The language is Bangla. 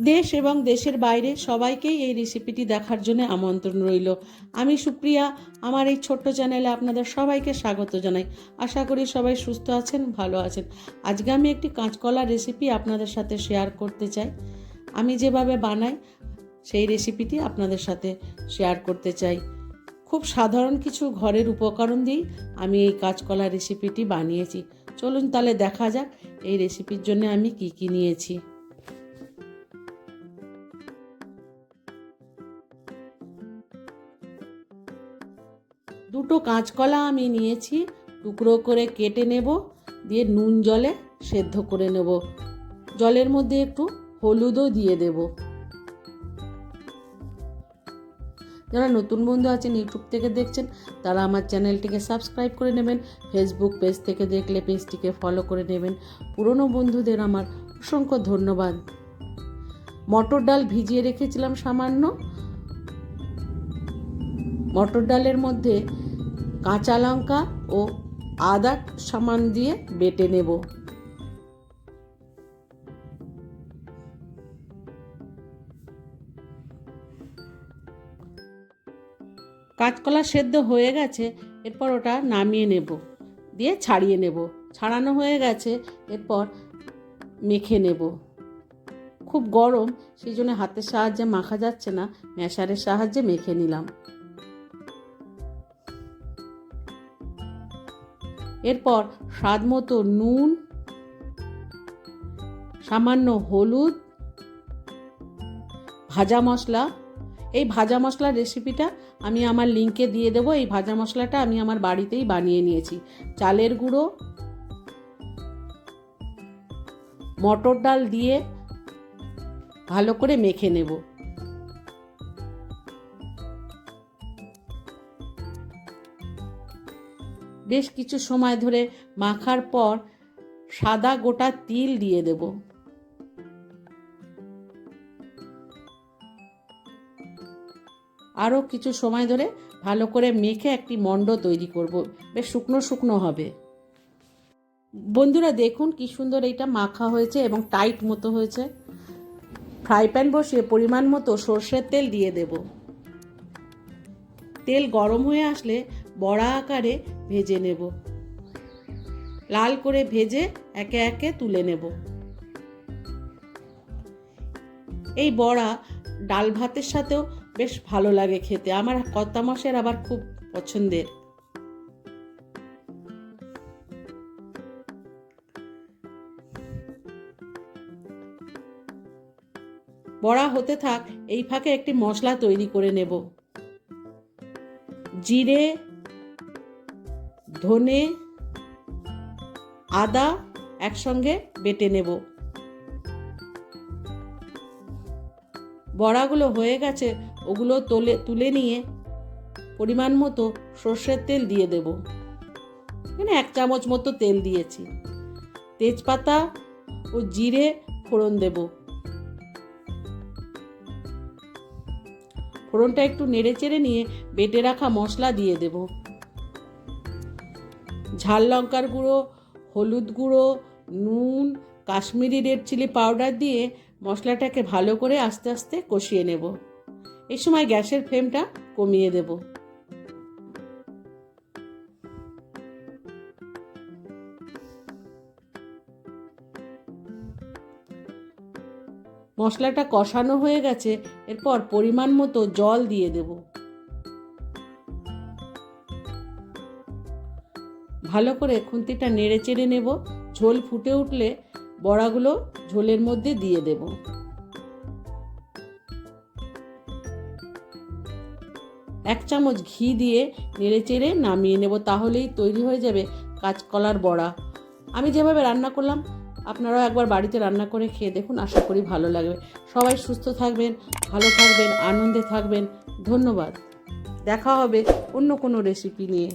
দেশ এবং দেশের বাইরে সবাইকেই এই রেসিপিটি দেখার জন্য আমন্ত্রণ রইল। আমি সুপ্রিয়া, আমার এই ছোট্ট চ্যানেলে আপনাদের সবাইকে স্বাগত জানাই। আশা করি সবাই সুস্থ আছেন, ভালো আছেন। আজকে আমি একটি কাঁচকলা রেসিপি আপনাদের সাথে শেয়ার করতে চাই। আমি যেভাবে বানাই, সেই রেসিপিটি আপনাদের সাথে শেয়ার করতে চাই। খুব সাধারণ কিছু ঘরের উপকরণ দিয়েই আমি এই কাঁচকলা রেসিপিটি বানিয়েছি। চলুন তাহলে দেখা যাক এই রেসিপির জন্য আমি কি কি নিয়েছি। দুটো কাঁচকলা আমি নিয়েছি, টুকরো করে কেটে নেব, দিয়ে নুন জলে সেদ্ধ করে নেব। জলের মধ্যে একটু হলুদও দিয়ে দেব। যারা নতুন বন্ধু আছেন, ইউটিউব থেকে দেখছেন, তারা আমার চ্যানেলটিকে সাবস্ক্রাইব করে নেবেন, ফেসবুক পেজ থেকে দেখলে পেজটিকে ফলো করে নেবেন। পুরনো বন্ধুদের আমার অসংখ্য ধন্যবাদ। মটর ডাল ভিজিয়ে রেখেছিলাম সামান্য মটর ডালের মধ্যে কাঁচা লঙ্কা ও আদা সামান দিয়ে বেটে নেব। কাঁচকলা সেদ্ধ হয়ে গেছে, এরপর ওটা নামিয়ে নেব, দিয়ে ছাড়িয়ে নেব। ছাড়ানো হয়ে গেছে, এরপর মেখে নেব। খুব গরম, সেই জন্য হাতের সাহায্যে মাখা যাচ্ছে না ম্যাশারের সাহায্যে মেখে নিলাম। এরপর স্বাদ মতো নুন, সামান্য হলুদ, ভাজা মশলা। এই ভাজা মশলার রেসিপিটা আমি আমার লিঙ্কে দিয়ে দেবো। এই ভাজা মশলাটা আমি আমার বাড়িতেই বানিয়ে নিয়েছি। চালের গুঁড়ো, মটর ডাল দিয়ে ভালো করে মেখে নেব। বেশ কিছু সময় ধরে মাখার পর সাদা গোটা তিল দিয়ে দেব। আরও কিছু সময় ধরে ভালো করে মেখে একটি মণ্ড তৈরি করব। বেশ শুকনো শুকনো হবে। বন্ধুরা দেখুন কি সুন্দর এইটা মাখা হয়েছে এবং টাইট মতো হয়েছে। ফ্রাই প্যান বসিয়ে পরিমাণ মতো সর্ষের তেল দিয়ে দেব। তেল গরম হয়ে আসলে বড়া আকারে ভেজে নেব। লাল করে ভেজে একে একে তুলে নেব। এই বড়া ডাল ভাতের সাথেও বেশ ভালো লাগে খেতে। আমার মাসের আবার খুব পছন্দের। বড়া হতে থাক, এই ফাঁকে একটি মশলা তৈরি করে নেব। জিরে ধনে আদা একসঙ্গে বেটে নেব। বড়াগুলো হয়ে গেছে, ওগুলো তোলে, তুলে নিয়ে পরিমাণ মতো সর্ষের তেল দিয়ে দেব। এখানে এক চামচ মতো তেল দিয়েছি। তেজপাতা ও জিরে ফোড়ন দেব। ফোড়নটা একটু নেড়ে চেড়ে নিয়ে বেটে রাখা মশলা দিয়ে দেব। ঝাল লঙ্কার গুঁড়ো, হলুদ গুঁড়ো, নুন, কাশ্মীরি রেড চিলি পাউডার দিয়ে মশলাটাকে ভালো করে আস্তে আস্তে কষিয়ে নেব। এই সময় গ্যাসের ফ্লেমটা কমিয়ে দেব। মশলাটা কষানো হয়ে গেছে, এরপর পরিমাণ মতো জল দিয়ে দেব। ভালো করে খুন্তিটা নেড়ে চেড়ে নেব। ঝোল ফুটে উঠলে বড়াগুলো ঝোলের মধ্যে দিয়ে দেব। এক চামচ ঘি দিয়ে নেড়ে চেড়ে নামিয়ে নেব, তাহলেই তৈরি হয়ে যাবে কাঁচকলার বড়া। আমি যেভাবে রান্না করলাম, আপনারাও একবার বাড়িতে রান্না করে খেয়ে দেখুন, আশা করি ভালো লাগবে। সবাই সুস্থ থাকবেন, ভালো থাকবেন, আনন্দে থাকবেন। ধন্যবাদ। দেখা হবে অন্য কোনো রেসিপি নিয়ে।